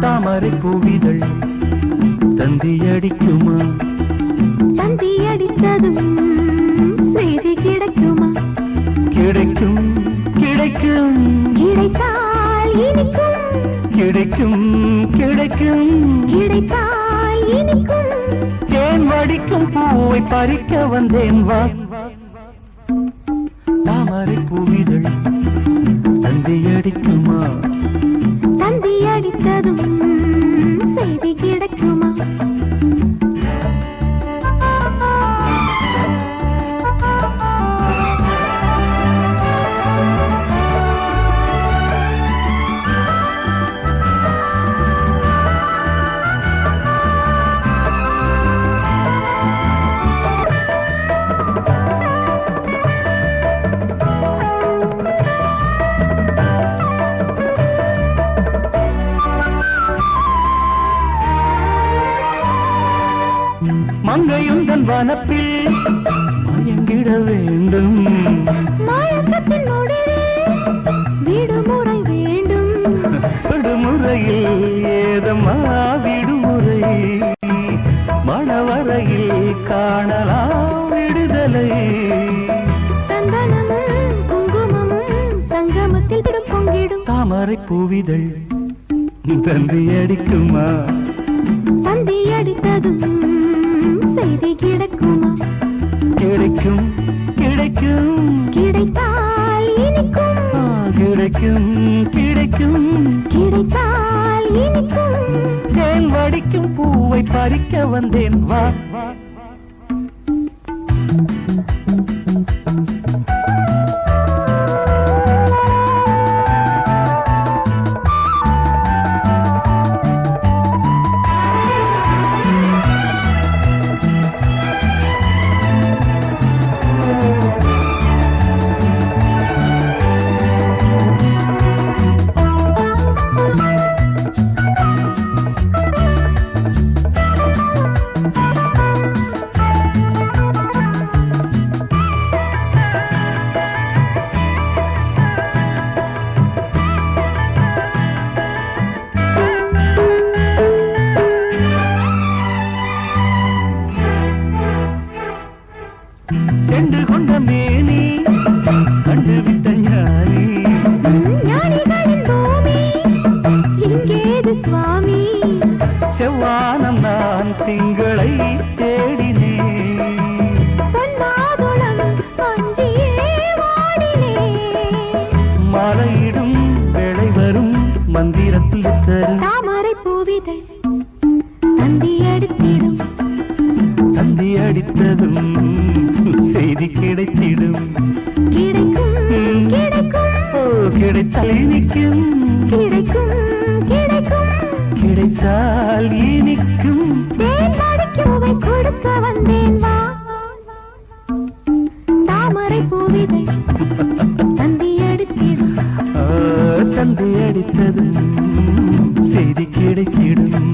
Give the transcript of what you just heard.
தாமரை பூவிதழ் தந்தியடிக்குமா தந்தி அடித்ததும் செய்தி கிடைக்குமா? கிடைக்கும் கிடைக்கும். கிடைத்தால் இனிக்கும். கிடைக்கும் கிடைக்கும். கிடைத்தால் இனிக்கும். தேன் வடிக்கும் பூவை பறிக்க வந்தேன் வா. தாமரை பூவிதழ் தந்தி அடிக்குமா தந்தி அடித்ததும் மங்கையுந்தன் வனப்பில் மயங்கிட வேண்டும். விடுமுறை வேண்டும். விடுமுறையில் ஏதம்மா விடுமுறை? மணவரையில் காணலாம் விடுதலை. தாமரை பூவிதழ் தந்தி அடிக்குமா தந்தி அடித்ததும் கிடைக்கும். கிடைத்தால் இனிக்கும். கிடைக்கும் கிடைக்கும். கிடைத்தால் இனிக்கும். தேன் வடிக்கும் பூவை பறிக்க வந்தேன். வா. சென்று கொண்ட மேனி கண்டுவிட்ட ஞானி. செவ்வானம் நான் திங்களை தேடினேன். மலையிடும் வேளை வரும் மந்திரத்தில் தாமரை பூவிதழ் தந்தி அடித்திடும் தந்தி அடித்ததும் செய்தி கிடைத்திடும். கிடைத்தால் இனிக்கும். கிடைத்தால் இனிக்கும். கொடுக்க வந்தேன் தாமரை பூவிதை தந்தி அடித்தது தந்தி அடித்தது செய்தி கிடைக்கிடும்